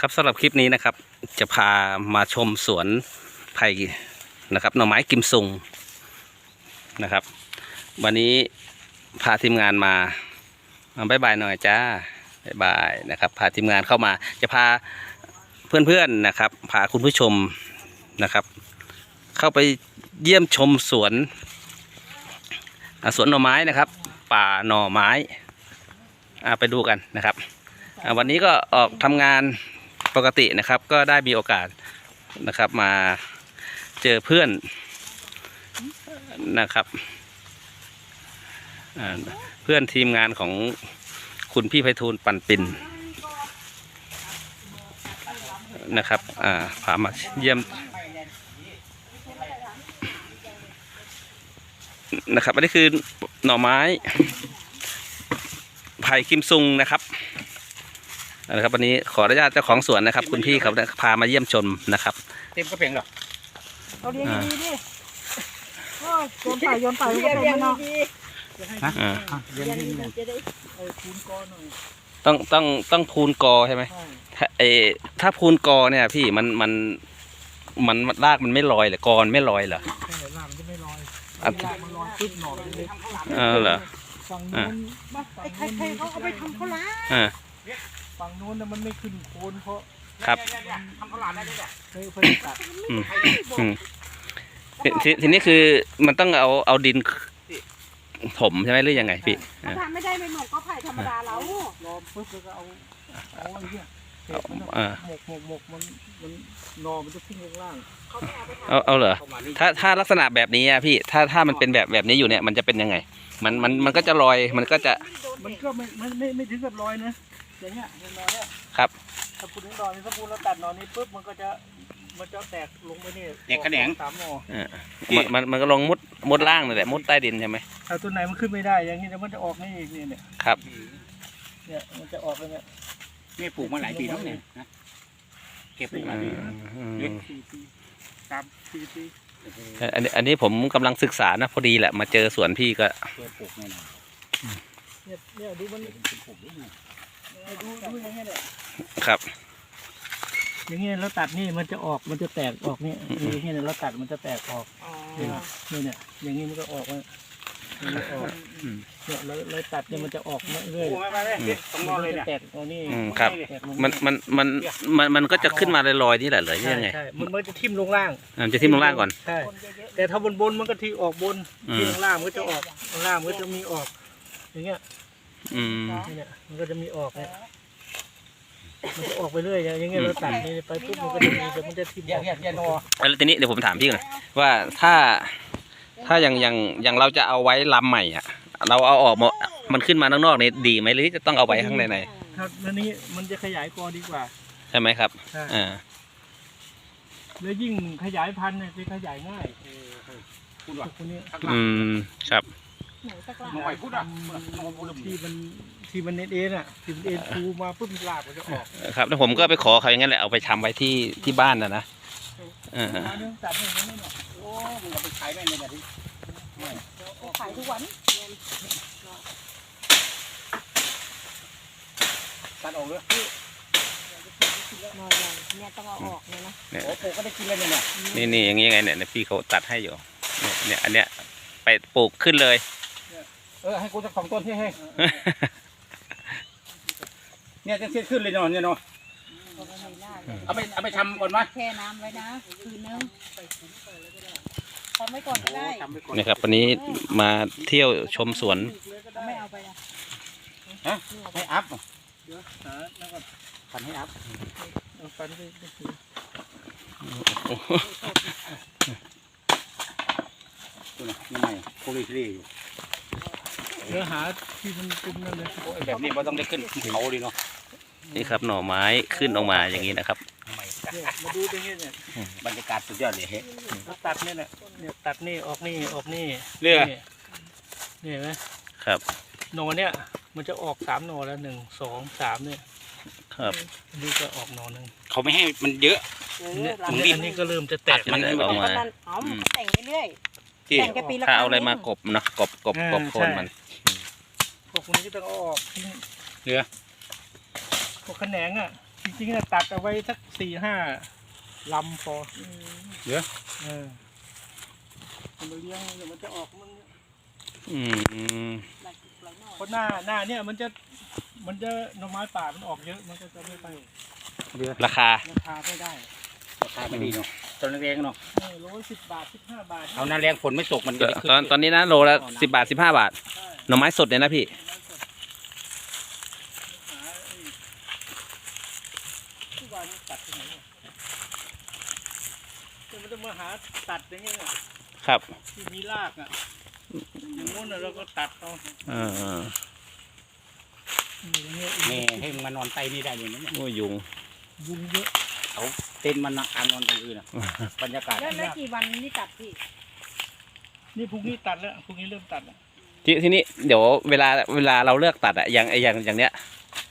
ครับสำหรับคลิปนี้นะครับ จะพามาชมสวนไผ่นะครับหน่อไม้กิมซุงนะครับ วันนี้พาทีมงานมาบายบายหน่อยจ้าบายบายนะครับ พาทีมงานเข้ามา จะพาเพื่อนๆนะครับ พาคุณผู้ชมนะครับ เข้าไปเยี่ยมชมสวนสวนหน่อไม้นะครับ ป่าหน่อไม้อ่าไปดูกันนะครับวันนี้ก็ออกทำงาน ปกตินะครับก็ได้มีโอกาสนะครับมาเจอเพื่อนนะครับเพื่อนทีมงานของคุณพี่ไพฑูรย์ปันปินนะครับอ่าพามาเยี่ยมนะครับอันนี้คือหน่อไม้ไผ่คิมซุงนะครับ นะครับวันนี้ขออนุญาตเจ้าของสวนนะครับ คุณพี่เขาพามาเยี่ยมชมนะครับ เต็มกระเป๋งเหรอเอาเรียงอ่าดีๆดิโอ้ยโยนไปโยนไปมันก็เป็นมันเนาะอ่าเรียงดีๆจะได้เออคูณก้อนหน่อยต้องต้องต้องพูนกอใช่ไหมใช่ถ้าเออถ้าพูนกอเนี่ยพี่มันมันมันรากมันไม่ลอยเหรอกอนไม่ลอยเหรอใช่ลามนจะไม่ลอยอะลามมันลอยปึ๊บหน่อมันเล็กเออเหรอฝั่งนู้นไอ้ใครใครเขาเอาไปทำข้าวหลามอ่า ฝั่งนู้นน่ะมันไม่ขึ้นโคนเพราะครับทำข้าวหลามได้ด้วยเนี่ยเคยเพิ่งตัดอืมอืมทีทีทีนี้คือมันต้องเอาเอาดินถมใช่ไหมหรือยังไงพี่ถ้าทำไม่ได้ไม่หมกก็ไผ่ธรรมดาแล้วรอปึ๊บแล้วก็เอาเอาไอ้เนี่ยเศษมันอ่าหมกหมกหมกมันมันหนอมันจะพุ่งลงล่างเขาไม่เอาไปทเอาเอาเหรอเข้ามานี่ถ้าถ้าลักษณะแบบนี้อะพี่ถ้าถ้ามันเป็นแบบแบบนี้อยู่เนี่ยมันจะเป็นยังไง มันมันมันก็จะลอยมันก็จะ มันก็ไม่ไม่ไม่ไม่ถึงกับรอยนะ อย่างเงี้ยอย่างนอนเนี่ยครับ ถ้าพูดถึงนอนนี่ถ้าพูดแล้วตัดนอนนี้ปุ๊บมันก็จะมันจะแตกลงไปนี่แดกแขนง สามหนอมันมันมันก็ลงมุดมุดล่างนั่นแหละมุดใต้ดินใช่ไหมถ้าตัวไหนมันขึ้นไม่ได้อย่างนี้เดี๋ยวมันจะออกนี่อีกนี่เนี่ยครับเนี่ยมันจะออกแล้วเนี่ยนี่ปลูกมาหลายปีแล้วเนี่ยนะเก็บไปหลายปีอืมสี่ปีสามสี่ปีอันนี้อันนี้ผมกำลังศึกษานะพอดีแหละมาเจอสวนพี่ก็ เพื่อปลูกแน่นอนเนี่ยเนี่ยดูมัน เป็นปลูกด้วยนะ ดูดูอย่างเงี้ยเนี่ยครับ อย่างเงี้ยแล้วตัดนี่มันจะออกมันจะแตกออกเนี่ยอย่างเงี้ยเนี่ยเราตัดมันจะแตกออกำอ๋อเนี่ยเนี่ยอย่างงี้มันก็ออกมามันจะออกอืมเนี่ยแล้วแล้วตัดเนี่ยมันจะออกมาเรื่อยปลูกมาเลยตรงนอนเลยจะเนี่ย แตกตรงนี้อืมครับ แตกลงมันมันมันมันมันก็จะขึ้นมาลอยๆนี่แหละเหรอใช่ยังไงใช่มันมันจะทิ่มลงล่างอ่ามันจะทิ่มลงล่างก่อน ใช่แต่ถ้าบนบนมันก็ที่ออกบนอืม ที่ข้างล่างมันก็จะออกข้างล่างมันก็จะมีออก อย่างเงี้ย อืมเนี่ยมันก็จะมีออกเนี่ยมันจะออกไปเรื่อยอย่างเงี้ยเราตัดนี่ไปปุ๊บมันก็จะมีแต่มันจะทิ่มอเยี่ยอกเยี่ยเยี่ยนอแล้วทีนี้เดี๋ยวผมถามพี่ก่อนว่าถ้าถ้าอย่างอย่างอย่างเราจะเอาไว้ลำใหม่อะ เราเอาออกมามันขึ้นมาข้างนอกนี่ดีไหมหรือจะต้องเอาไว้ข้างในในครับแล้วนี้มันจะขยายกอดีกว่า ใช่ไหมครับใช่อ่าแล้วยิ่งขยายพันธุ์เนี่ยจะขยายง่ายพูดว่าพวกนี้ข้างหลัอืงมครับ ไหนสักหลังมองไปพูดอะมองพูดที่มันที่มันเน็ตเอ็นอะที่มันเอ็นฟูมาปุ๊บลากมันจะออกครับแล้วผมก็ไปขอเขาอย่างนั้นแหละเอาไปทำไว้ที่ที่บ้านนะนะอ่ามาเรื่องตัดเนี่ยมันไม่หนอกโอ้มึงเอาไปขายแม่เนี่ยที่ไปขายทุกวันตัดออกเลยนอนยังเนี่ยต้องเอาออกเลยนะโอ้ปลูกก็ได้กินเลยเนี่ยนี่นี่อย่างนี้ไงเนี่ยเนี่ยพี่เขาตัดให้อยู่เนี่ยเนี่ยอันเนี้ยไปปลูกขึ้นเลยเออให้กูสักสองต้นที่ให้เนี่ยจะเสียขึ้นเลยเนาะเนี่ยเนาะเอาไปในหน้าเลยเอาไปเอาไปทำก่อนไหมแช่น้ำไว้นะคืนนึงทำไว้ก่อนก็ได้ทำไปก่อนนี่ครับวันนี้มาเที่ยวชมสวนไม่เอาไปนะฮะให้อัพเดี๋ยวหาแล้วก็พันให้อัพเอาฟันไปไปถือดูนะนี่ใหม่โคลิทรีอยู่ เดี๋ยวหาที่มันเป็นนั่นเลยโอ้ยแบบนี้มันต้องได้ขึ้นเขาดีเนาะนี่ครับหน่อไม้ขึ้นออกมาอย่างนี้นะครับเนี่ยมาดูตรงนี้เนี่ยบรรยากาศสุดยอดเลยเฮ้ยเราตัดเนี่ยเนี่ยเนี่ยตัดนี่ออกนี่ออกนี่เรือนี่นี่เห็นไหมครับหนอเนี่ยมันจะออกสามหนอแล้วหนึ่งสองสามเนี่ยครับอันนี้ก็ออกหนอหนึ่งเขาไม่ให้มันเยอะเออเนี่ยหลัอังนนี้อันนี้ก็เริ่มจะแตกมันแล้วออกมานั้นอ๋อมันก็แต่งไปเรื่อยที่แต่งแค่ปีละถ้าเอาอะไรมากบเนาะกบกบกบโคนมัน พวกนี้ก็ต้องเอาออกทิ้งเรือ พวกแขนงอะ จริงๆอะตัดเอาไว้สักสี่ห้าลำพอเยอะเออมันมาเลี้ยงเดี๋ยวมันจะออกมันอืมเพราะหน้าหน้าเนี่ยมันจะมันจะหน่อไม้ป่ามันออกเยอะมันก็จะไม่ไปเรือราคาราคาไม่ได้ราคาไม่ดีเนาะตอนแรงๆเนาะเออโลสิบบาทสิบห้าบาทเอาหน้าแรงฝนไม่ตกมันจะได้ขึ้นตอนตอนนี้นะโลละสิบาทสิบห้าบาท ใช่ หน่อไม้สดเนี่ยนะพี่หาไอ้ทุกวันนี้ตัดที่ไหนเนี่ยจะมันจะมาหาตัดอย่างเงี้ยครับ ที่มีรากอะอย่างงู้นน่ะเราก็ตัดเอาเอออย่างเงี้ยแม่ให้มันมานอนไตนี่ได้เลยนะเนี่ยโอ้ยุงยุงเยอะเต้นมันอ่านนอนกลางคืนอะบรรยากาศแล้วแล้วกี่วันนี่ตัดพี่ นี่พรุ่งนี้ตัดแล้วพรุ่งนี้เริ่มตัดแล้ว ทีทีนี้เดี๋ยวเวลาเวลาเราเลือกตัดอะอย่างไออย่างอย่างเนี้ย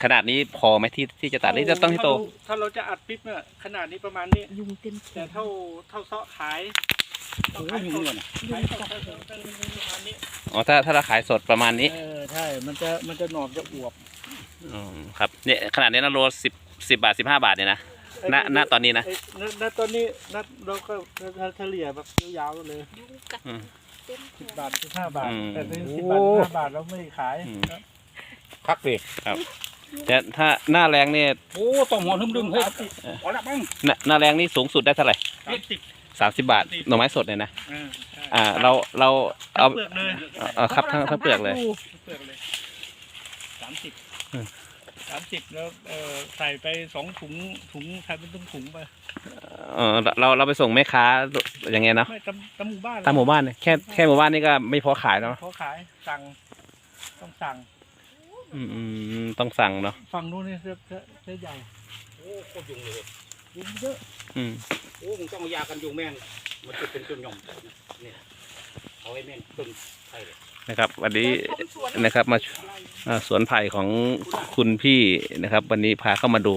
ขนาดนี้พอไหมที่ที่จะตัดหรือจะต้องให้โต ถ้าเราถ้าเราจะอัดปิ๊บเนี่ยขนาดนี้ประมาณนี้ ยุงเต็มแต่เท่าเท่าเซาะขายโอ้ยยุ่งเลยนะ ขายสดขายสดเป็นประมาณนี้อ๋อถ้าถ้าเราขายสดประมาณนี้เออใช่ มันจะมันจะหนอกจะอวบอืมครับเนี่ยขนาดนี้นะโลสิบสิบบาทสิบห้าบาทเนี่ยนะณณตอนนี้นะ ไอ้ณณตอนนี้ณเราก็เฉลี่ยแบบยาวๆเลย ยุงกัด อืมเต็ม สิบบาทสิบห้าบาท อืมแต่เป็นสิบบาทสิบห้าบาทเราไม่ขายอืมคักเลยแต่ถ้าหน้าแรงเนี่ยโอ้ต้องหัวทึมดึงเฮ้ยพอละบ้างหน้าหน้าแรงนี่สูงสุดได้เท่าไหร่สามสิบสามสิบบาทหน่อไม้สดเนี่ยนะเออใช่อ่า เราเราเอาเปลือกเลยเอาครับทั้งทั้งเปลือกเลย เปลือกเลยสามสิบอืม สามสิบแล้วเออใส่ไปสองถุงถุงใส่เป็นถุงถุงๆไปเออเราเราไปส่งแม่ค้าอย่างเงี้ยเนาะไม่ตามตามหมู่บ้านตามหมู่บ้านเนี่ยแค่แค่หมู่บ้านนี่ก็ไม่พอขายแล้วเนอะเขาขายสั่งต้องสั่งอืมอืมต้องสั่งเนาะฝั่งนู้นนี่เสื้อเสื้อเสื้อใหญ่โอ้โคตรยุ่งเลยยุงเยอะอืมโอ้มึงต้องเอายากันยุงแม่งมันจะเป็นต้นยมเนี่ย เอาไว้แม่งต้นไทยเลยนะครับ วันนี้นะครับมาอ่าสวนไผ่ของคุณพี่นะครับ วันนี้พาเข้ามาดู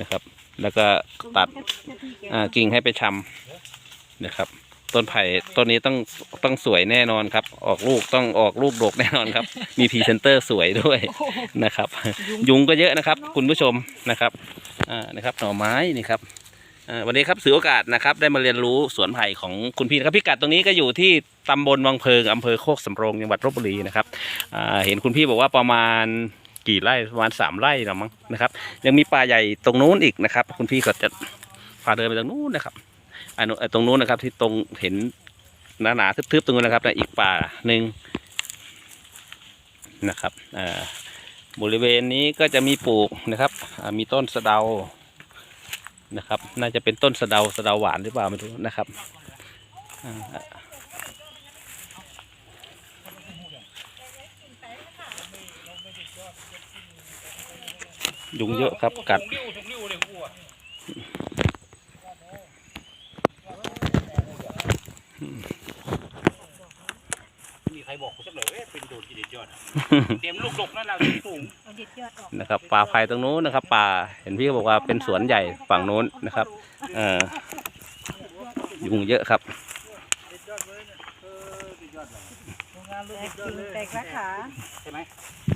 นะครับ แล้วก็ตัดอ่ากิ่งให้ไปชำนะครับ ต้นไผ่ต้นนี้ต้องต้องสวยแน่นอนครับ ออกลูกต้องออกลูกดกแน่นอนครับ มีพรีเซนเตอร์สวยด้วยนะครับ ยุงก็เยอะนะครับ คุณผู้ชมนะครับอ่านะครับหน่อไม้นี่ครับ วันนี้ครับถือโอกาสนะครับได้มาเรียนรู้สวนไผ่ของคุณพี่นะครับพิกัดตรงนี้ก็อยู่ที่ตำบลวังเพิงอำเภอโคกสำโรงจังหวัดลบบุรีนะครับเห็นคุณพี่บอกว่าประมาณกี่ไร่ประมาณสามไร่หรือมั้งนะครับ ยังมีป่าใหญ่ตรงนู้นอีกนะครับ คุณพี่ก็จะพาเดินไปตรงนู้นนะครับอันตรงนู้นนะครับที่ตรงเห็นหนาหนาๆทึบๆตรงนู้นนะครับอีกป่าหนึ่งนะครับบริเวณนี้ก็จะมีปลูกนะครับมีต้นสะเดา นะครับ น่าจะเป็นต้นสะเดาสะเดาหวานหรือเปล่าไม่รู้นะครับอ่ายุงเยอะครับกัดถุงริ้วถุงริ้วเลยกูอะมีใครบอกกูสักเลยเป็นโดนกินเด็ดยอดอะเตรียมลูกดกนั่นแหละ นะครับ ป่าไผ่ตรงนู้นนะครับ ป่าเห็นพี่เขาบอกว่าเป็นสวนใหญ่ฝั่งนู้นนะครับเออยุงเยอะครับติดยอดเลยเนี่ยเออติดยอดเลยโรงงานลูกแตติกดยอดกิ่งเลยแตกสาขาใช่ไหม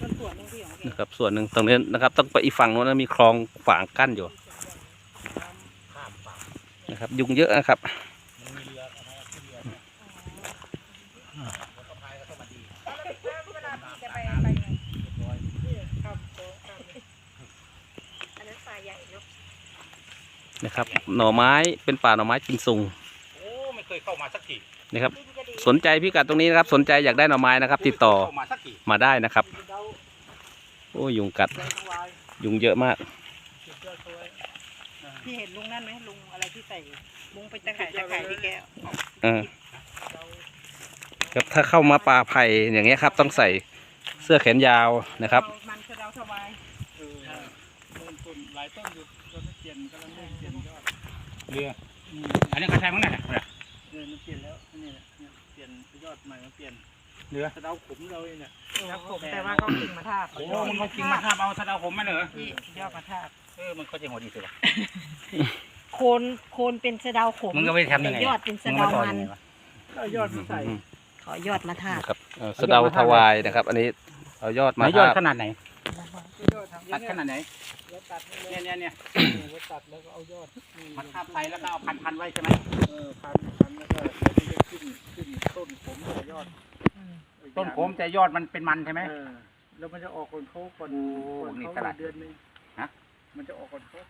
ต้นสวนนึงพี่ของแกนะครับส่วนหนึ่งตรงนี้นะครับต้องไปอีกฝั่งนู้นนะมีคลองฝางกั้นอยู่ข้ามฝั่งนะครับ ยุงเยอะนะครับ มันมีเรือเอามาขึ้นเรือเนี่ยแล้วก็พายก็ต้องมาดี เวลาพี่จะไปไปไง นี่ข้ามโต๊ะข้ามเลย อันนั้นป่าใหญ่เนาะนะครับ หน่อไม้เป็นป่าหน่อไม้กินซุงโอ้ไม่เคยเข้ามาสักทีนะครับดินจะดีสนใจพิกัดตรงนี้นะครับ สนใจอยากได้หน่อไม้นะครับ ติดต่อเข้ามาสักทีมาได้นะครับติดเดาโอ้ยุงกัดใจทวายยุงเยอะมากติดยอดทวายพี่เห็นลุงนั่นไหมลุงอะไรที่ใส่ลุงไปตะไคร่ตะไคร่ที่แกเออครับถ้าเข้ามาป่าไผ่อย่างเงี้ยครับ ต้องใส่เสื้อแขนยาวนะครับเอามันสะเดาถวาย เออต้นต้นหลายต้นอยู่ต้นเปลี่ยนกำลังเริ่มเปลี่ยนยอดเรืออืมอันนี้กระแทงมั้งน่ะเนี่ยเออมันเปลี่ยนแล้วนี่แหละเนี่ยเปลี่ยนยอดใหม่มาเปลี่ยนเรือกระเดาขมเราเองเนี่ย ครับผมแต่ว่าเขากิ่งมาทาบโอ้มันก็จริงมาทาบเอาสะเดาผมมาเหรอพี่ยอดมาทาบเออมันก็จะหัวดีสิวะ โคนโคนเป็นสะเดาขมมึงก็ไม่ทำยังไงแต่ยอดเป็นสะเดามันก็เอายอดมาใส่ขอยอดมาทาบนะครับเอ่อสะเดาทวายนะครับ อันนี้เอายอดมามายอดทาบขนาดไหนยอดทำ ตัดขนาดไหนแล้วตัดนี่เนี่ยเนี่ยเนี่ยแล้วตัดแล้วก็เอายอดนี่มันคาบไปแล้วก็เอาพันพันไว้ใช่ไหมเออพันพันแล้วก็เดี๋ยวมันจะขึ้นขึ้นต้นผมกับยอด ต้นโผมแต่ยอดมันเป็นมันใช่ไหมเออแล้วมันจะออกก่อนเขาก่อนโอ้ก่อนนี่เขาตลาดเดือนหนึงฮะมันจะออกก่อนเขา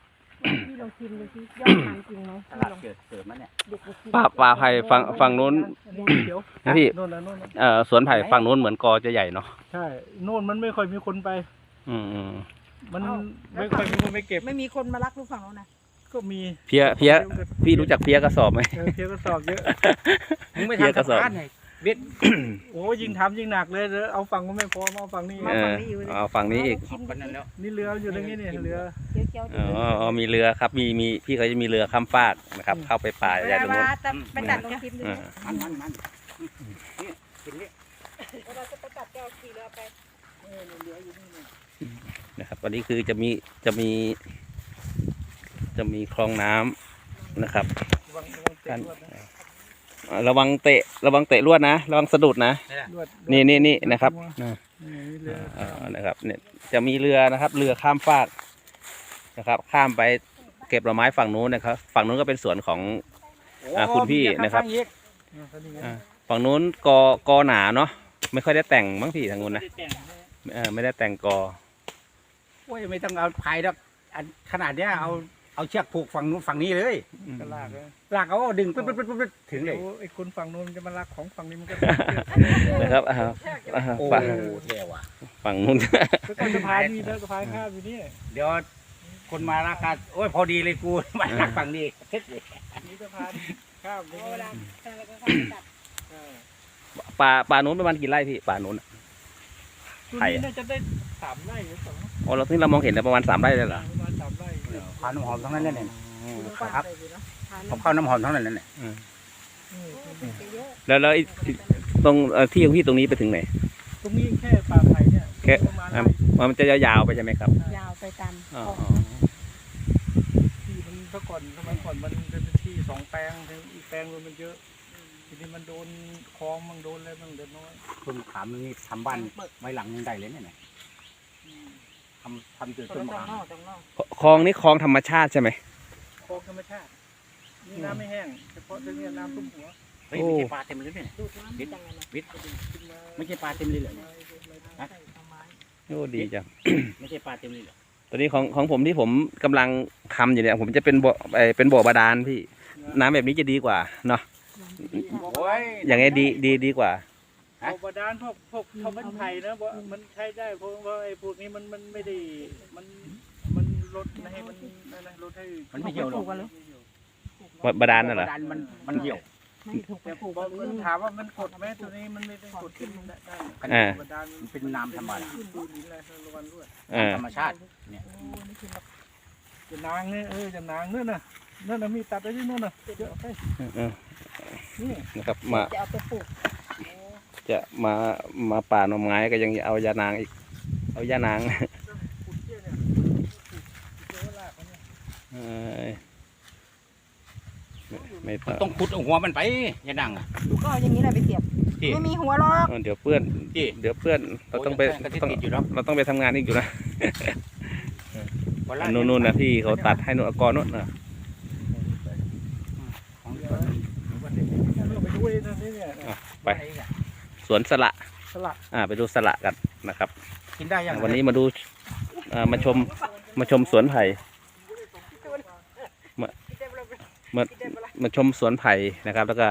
พี่ลองชิมดูสิยอดมันจริงไหมตพี่ลาดลองเกิดเสริมแล้วเนี่ยเด็กๆกินป่าป่าไผ่ฝั่งฝั่งนู้นอันนี้เดี๋ยวนะพี่โน่นนะโน่นนะเอ่อสวนไผ่ฝั่งนู้นเหมือนกอจะใหญ่เนาะใช่โน่นมันไม่ค่อยมีคนไป อืมอืมมันไม่ค่อยมีคนไปเก็บไม่มีคนมารักลูกฝั่งแล้วนะก็มีเพี้ยเพี้ยพี่รู้จักเพี้ยกระสอบไหม เออเพียก็สอบเยอะมึงไม่เพี้ยทำกระสอบสะพานไงเบ็ดโอ้ยิ่งทำยิ่งหนักเลยเดี๋ยวเอาฝั่งก็ไม่พอมาเอาฝั่งนี้เออเอาฝั่งนี้อีก ชิมปันนั้นแล้ว นี่เรืออยู่ตรงนี้เนี่ยเรือ เจียวๆอ๋ออ๋อมีเรือครับ มีมีพี่เขาจะมีเรือข้ามฟากนะครับ เข้าไปป่าเวใหญ่ลาตรงนู้นว่าจะไปตัดลองชิมดูอ่า มันมันมันนี่กินนี่เราจะไปตัดแก้วขี่เรือไปนะครับวันนี้คือจะมีจะมี จะมีคลองน้ำนะครับระวังระวังเตะลวดนะอ่าระวังเตะระวังเตะลวดนะ ระวังสะดุดนะลวดนี่นี่นี่นะครับอ่านี่เรืออ่านะครับเนี่ยจะมีเรือนะครับเรือข้ามฟากนะครับ ข้ามไปเก็บหน่อไม้ฝั่งนู้นนะครับ ฝั่งนู้นก็เป็นสวนของอ่าคุณพี่นะครับโอ้มีเนี่ยก็นี่ไงอ่าฝั่งนู้นกอกอหนาเนาะไม่ค่อยได้แต่งมั้งพี่ทางนู้นนะไม่ได้แต่งนะเออไม่ได้แต่งกอโอ้ยไม่ต้องเอาพายแล้วอันขนาดเนี้ยเอาเอาเชือกผูกฝั่งนู้นฝั่งนี้เลยก็ลากเลยลากเอาดึงปึ๊บปึ๊บปึ๊บปึ๊บถึงเลยโอ้ไอ้คนฝั่งนู้นมันจะมาลักของฝั่งนี้มันก็นะครับอ่าอ่าโอ้ฝั่งเท่ว่ะฝั่งนู้นก็สะพานมีแล้วสะพานข้ามอยู่นี่เดี๋ยวคนมาราคาโอ้ยพอดีเลยกูมาลากฝั่งนี้เท็ดเลยมีสะพานข้ามเวนี่ลาเราก็เข้าไปตัดเออป่าป่านู้นประมาณกี่ไร่พี่ป่านู้น ตัวไผ่ นี้อะน่าจะได้สามไร่หรือสองอ๋อเราที่เรามองเห็นนะประมาณสามไร่เลยเหรอประมาณสามไร่พาน้ำหอมทั้งนั้นเลยเนี่ยครับไปอยู่เนอะทานผมเข้าน้ำหอมทั้งนั้นเลยเนี่ยนี่เยอะแล้วแล้วไอ้ตรงเอ่อที่ของพี่ตรงนี้ไปถึงไหน ตรงนี้แค่ป่าไผ่เนี่ยแค่ ประมาณอ่าไร่มันจะยาวๆไปใช่ไหมครับยาวไปตามอ๋อคลองที่มันเมื่อก่อนสมัยก่อนมันเป็นที่สองแปลงแต่อีกแปลงนึงมันเยอะ ทีนี้มันโดนคลองมันโดนอะไรมันเดือดน้อยต้นมะขามนี่ทำบ้านไว้หลังนึงได้เลยเนี่ยเนี่ยทำทำจุดตรต้นงมะนขามอกตรงนอกคลองนี่คลองธรรมชาติใช่ไหมคลองธรรมชาตินี่น้ำไม่แห้งเฉพาะตรงนี้น้ำทุ่มหัวเฮ้ยไม่ใช่ปลาเต็มเลยเนี่ยดูดน้ำจังเลยนะวิทย์ขึ้นมาไม่ใช่ปลาเต็มเลยเหรอฮะใส่ต้นไม้โอ้ดีจังไม่ใช่ปลาเต็มเลยเหรอตอนนี้ของของผมที่ผมกำลังทำอยู่เนี่ยผมจะเป็นบ่อเอ่อเป็นบ่อบาดาลพี่ น้ำแบบนี้จะดีกว่าเนาะ โอ้ยอย่างไงดีดีดีกว่า ฮะ พวกบาดาลพวกพวกทำมันไผ่นะเพราะมันใช้ได้เพราะว่าไอ้พวกนี้มันมันไม่ได้มันมันลดไม่ให้มันนั่นนะลดให้มันไม่เหี่ยวหรอก บาดาลน่ะเหรอบาดาลมันมันเหี่ยว ไม่ถูกไปแต่ผูกบอกกับมันลื่นถามว่ามันกดไหมตัวนี้มันไม่ได้กดขึ้นได้ได้อ่า บาดาลมันเป็นน้ำธรรมดาขึ้นดูดินอะไรระวังด้วยเออธรรมชาติเนี่ยโอ้นี่คือแบบจะนางเนี่ยเออจะนางนั่นน่ะนั่นน่ะมีตัดได้ที่นู่นน่ะเยอะไปเออ นี่นะครับ มาจะเอาไปปลูกจะมามาป่าหน่อไม้ก็ยังเอายานางอีก เอายานางขุดเที่ยเนี่ยขุดเจอลากเขาเนี่ยเอ้ยไม่ไม่มันต้ต้อองงขุดเอาหัวมันไปอย่าดังอะก็เอาอย่างนี้แหละไปเสียบที่ไม่มีหัวหรอกเดี๋ยวเพื่อนที่เดี๋ยวเพื่อนเราต้องไปก็ที่ต้องติดอยู่แล้วเราต้องไปทำงานอีกอยู่นะวันละนู่นนู่นนะที่เขาตัดให้นุ่นกรนู่นนะ ของ เดี๋ยววันนี้ เราไปดูเลยนะนี่เนี่ยไปสวนสละสลัดอ่าไปดูสละกันนะครับ กินได้ยังวันนี้มาดูอ่ามาชมมาชมสวนไผ่มามามาชมสวนไผ่นะครับ แล้วก็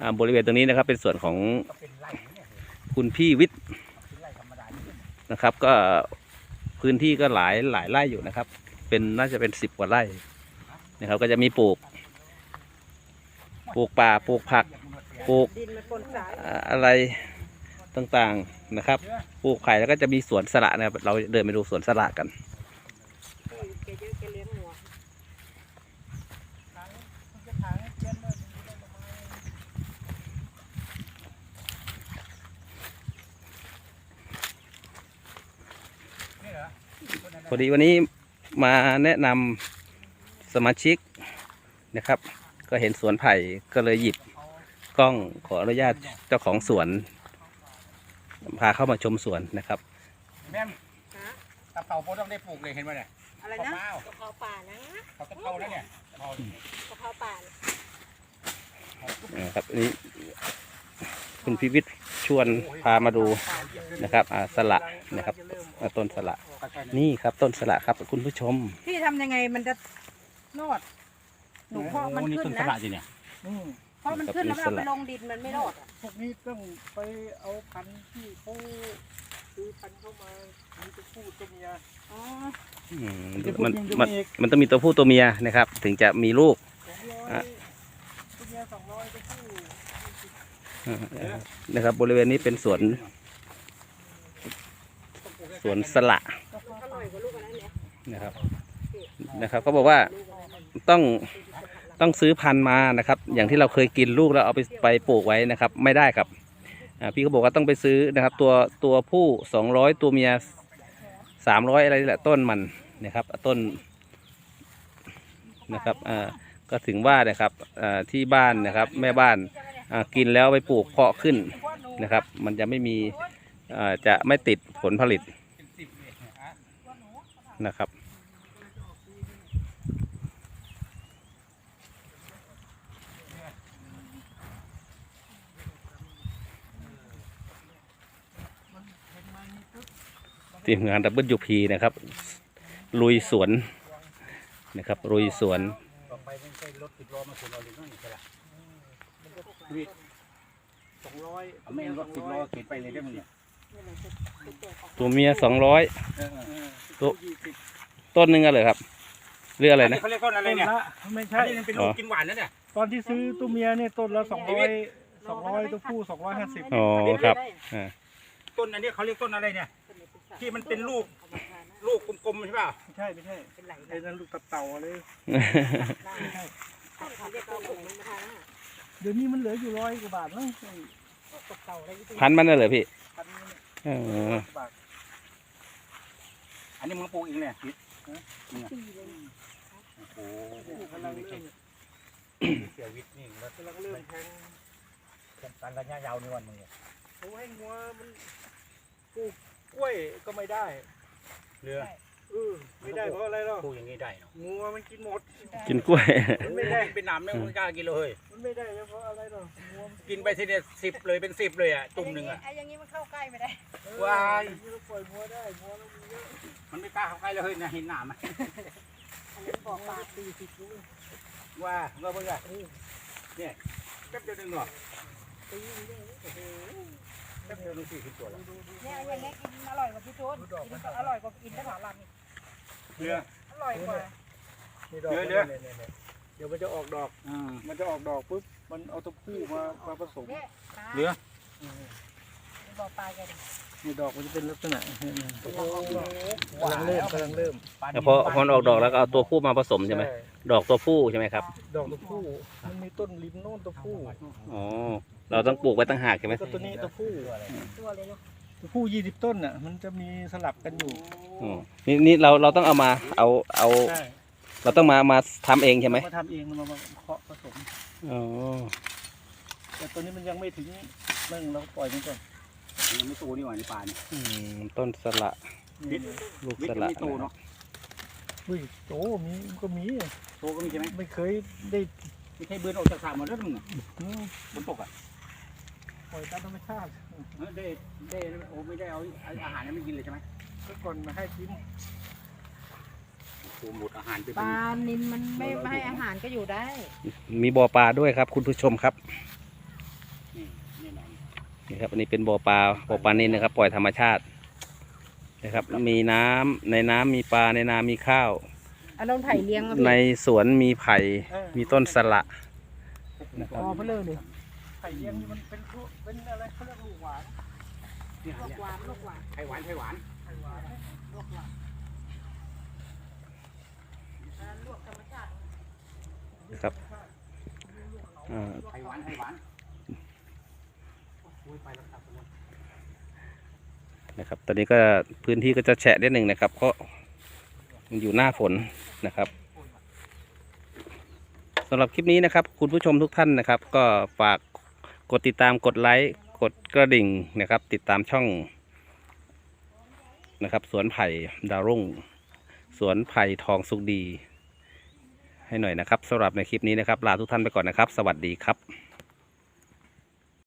อ่าบริเวณตรงนี้นะครับ เป็นส่วนของก็เป็นไร่เนี่ยคุณพี่วิทย์เป็นไร่ธรรมดาเนี่ยนะครับ ก็พื้นที่ก็หลายหลายไร่อยู่นะครับ เป็นน่าจะเป็นสิบกว่าไร่นะครับ ก็จะมีปลูก ปลูกป่าปลูกผัก ปลูกอะไรต่างๆนะครับ ปลูกไผ่แล้วก็จะมีสวนสละนะครับ เราเดินไปดูสวนสละกันแกเยอะแกเลี้ยงหัวพอดีวันนี้มาแนะนำสมาชิกนะครับ ก็เห็นสวนไผ่ก็เลยหยิบ กล้องขออนุญาตเจ้าของสวน พาเข้ามาชมสวนนะครับ แม่มตะเภาโพต้องได้ปลูกเลยเห็นไหมเนี่ยอะไรมะนะพร้าวกะเพราป่านะเขาตะเภาแล้วเนี่ยกะเพรากะเพราป่านะครับอันนี้คุณพิวิทย์ชวนพามาดูนะครับอ่าสละนะครับอ่าต้นสละก็ใช่นะนี่ครับต้นสละครับคุณผู้ชม พี่ทำยังไงมันจะรอดหนูเพาะมันโอ้นี่ขึ้ต้นนสนะละสิเนี่ยอืม เพราะมันขึ้นแล้วมันเอาไปลงดินมันไม่รอดอะพวกนี้ต้องไปเอาพันธุ์ที่เขาซื้อพันธุ์เข้ามามีตัวผู้ตัวเมีย อ๋ออืมจะพูดมันยังจะมันมีอีกมันต้องมีตัวผู้ตัวเมียนะครับ ถึงจะมีลูก สองร้อยอะ ตัวเมียสองร้อยตัวผู้อ่านะครับ บริเวณนี้เป็นสวนสวนสละอร่อยกว่าลูกอันนั้นเนี่ยนะครับนะครับเขาบอกว่าต้อง ต้องซื้อพันธุ์มานะครับ อย่างที่เราเคยกินลูกแล้วเอาไปไปปลูกไว้นะครับ ไม่ได้ครับพี่เขาบอกว่าต้องไปซื้อนะครับ ตัวตัวผู้สองร้อยตัวเมียสามร้อยอะไรนี่แหละต้นมันนะครับต้นนะครับอ่าก็ถึงว่านะครับที่บ้านนะครับ แม่บ้านกินแล้วไปปลูกเพาะขึ้นนะครับ มันจะไม่มีจะไม่ติดผลผลิตนะครับ ทีมงานดับเบิลยูพีนะครับ ลุยสวนนะครับ ลุยสวนต่อไปไม่ใช่รถสิบล้อมาขนเอาเลยน้อยใช่ละวิทย์สองร้อยเอาไม่งั้นรถสิบล้อเข็นไปเลยได้มั้งเนี่ยตัวเมียสองร้อยเออตัวต้นหนึ่งอะเลยครับเรื่องอะไรนะเขาเรียกต้นอะไรต้นเนี่ยละไม่อัใช่นนี้มันเป็นลูกกินหวานนะเนี่ยตอนที่ซื้อตัวเมียเนี่ยต้นละสองร้อยสองร้อยตัวผู้สองร้อยห้าสิบอ๋อครับอ่าต้นอันนี้เขาเรียกต้นอะไรเนี่ย ที่มันเป็นลูกลูกกลมๆใช่ป่ะไม่ใช่ไม่ใช่ไอ้นั่นลูกตับเต่าอะไรเขาเรียกว่าถุงมันมาเดี๋ยวนี้มันเหลืออยู่ร้อยกว่าบาทมั้งไอ้ตกเต่าอะไรที่พันธุ์มันน่ะเหรอพี่พันนี้เนี่ยเออร้อยกว่าบาทอันนี้มึงปลูกเองเนี่ยพิษปีเลยโอ้โหกำลังเริ่มเสียวิทย์นี่แล้วกำลังเริ่มแทงโครงการระยะยาวนี่วันมึงเนี่ยเขาให้งัวมันปลูก กล้วยก็ไม่ได้เรือเออไม่ได้เพราะอะไรหรอกปลูกอย่างนี้ได้เนาะงัวมันกินหมด กินกล้วย มันไม่ได้เป็นน้ำไม่ไม่กล้ากินเลยมันไม่ได้เพราะอะไรหรอกงัวมักินไปทีเดียวสิบเลยเป็นสิบเลยอะจุ่มหนึ่งอะไอ้อย่างนี้มันเข้าใกล้ไม่ได้เออว้ายนี่เราปล่อยงัวได้งัวเรามีเยอะมันไม่กล้าเข้าใกล้เลยนะเห็นหนามอะอันนี้บอกปลาสี่สิบลูกว่าเราเพิ่งอะเนี่ยแป๊บเดียวหนึ่งหรอแป๊ บเดียวหนึ่งสี่สิบตัวแล้วเนี่ยอย่างเงี้ยกินอร่อยกว่าพี่จูนกินก็อร่อยกว่ากินได้หลายลำอีกเรืออร่อยกว่านี่ดอกเดี๋ยวเดี๋ยวนี่ๆๆเดี๋ยวมันจะออกดอก อ่ามันจะออกดอกปุ๊บ มันเอาตัวผู้มามาผสมเนี่ยปลาเรือบอกปลาแกดินี่ดอกมันจะเป็นลักษณะนี่ๆตัวผู้กำลังเริ่มกำลังเริ่มแล้วพอพอมันออกดอกแล้วก็เอาตัวผู้มาผสมใช่ไหมดอกตัวผู้ใช่ไหมครับ ดอกตัวผู้มันมีต้นริมโน่นตัวผู้อ๋อ เราต้องปลูกไว้ตั้งหากใช่ไหมแล้วก็ตัวนี้ตัวผู้ตัวเลยเนาะตัวผู้ยี่สิบต้นน่ะ มันจะมีสลับกันอยู่อ๋อนี่นี่เราเราต้องเอามาเอาเอา ใช่เราต้องมามาทำเองใช่ไหมเรามาทำเองเรามาเคาะผสม อ๋อแต่ตัวนี้มันยังไม่ถึงนั่งเราปล่อยมันก่อนยังไม่โตนี่หว่าในป่านี่อืมต้นสละนี่ลูกวิทสย์ละไม่โตเนาะอุ้ยโตมีก็มีโตก็มีใช่ไหมไม่เคยได้ไม่ใช่เบือนออกจากสระหมดแล้วมึงอะอืมบนตกอะปล่ อยตามธรรมชาติเออได้ได้โอ้ไม่ได้เอาอาหารนั้นไม่กินเลยใช่ไหมก็ก่อนมาให้กินโอ้หมดอาหารไปปเป็นลานินมันไม่ไม่ให้อาหารก็อยู่ได้ มีบ่อปลาด้วยครับ คุณผู้ชมครับนี่แน่นอนนี่ครับอันนี้เป็นบ่อปลาบ่อปลานินนะครับ ปล่อยธรรมชาตินะครับ มีน้ำในน้ำมีปลาในนามีข้าวเอาลงไถ่เลี้ยงมาในสวนมีไผ่มีต้นสละอ๋อเพนเลยเลย ไข่เลี้ยงนี่มันเป็นลูกเป็นอะไรเขาเรียกลูกหวานเนี่ยลูกหวานลูกหวานไข่หวานไข่หวานไข่หวานลูกหวานอันนั้นลวกธรรมชาตินะครับอ่าไข่หวานไข่หวานโอ้ยไปแล้วครับนะครับ ตอนนี้ก็พื้นที่ก็จะแฉะนิดหนึ่งนะครับ เพราะมันอยู่หน้าฝนนะครับสำหรับคลิปนี้นะครับ คุณผู้ชมทุกท่านนะครับ ก็ฝาก กดติดตามกดไลค์กดกระดิ่งนะครับ ติดตามช่องนะครับ สวนไผ่ดาวรุ่ง สวนไผ่ทองสุกดี ให้หน่อยนะครับสำหรับในคลิปนี้นะครับ ลาทุกท่านไปก่อนนะครับ สวัสดีครับ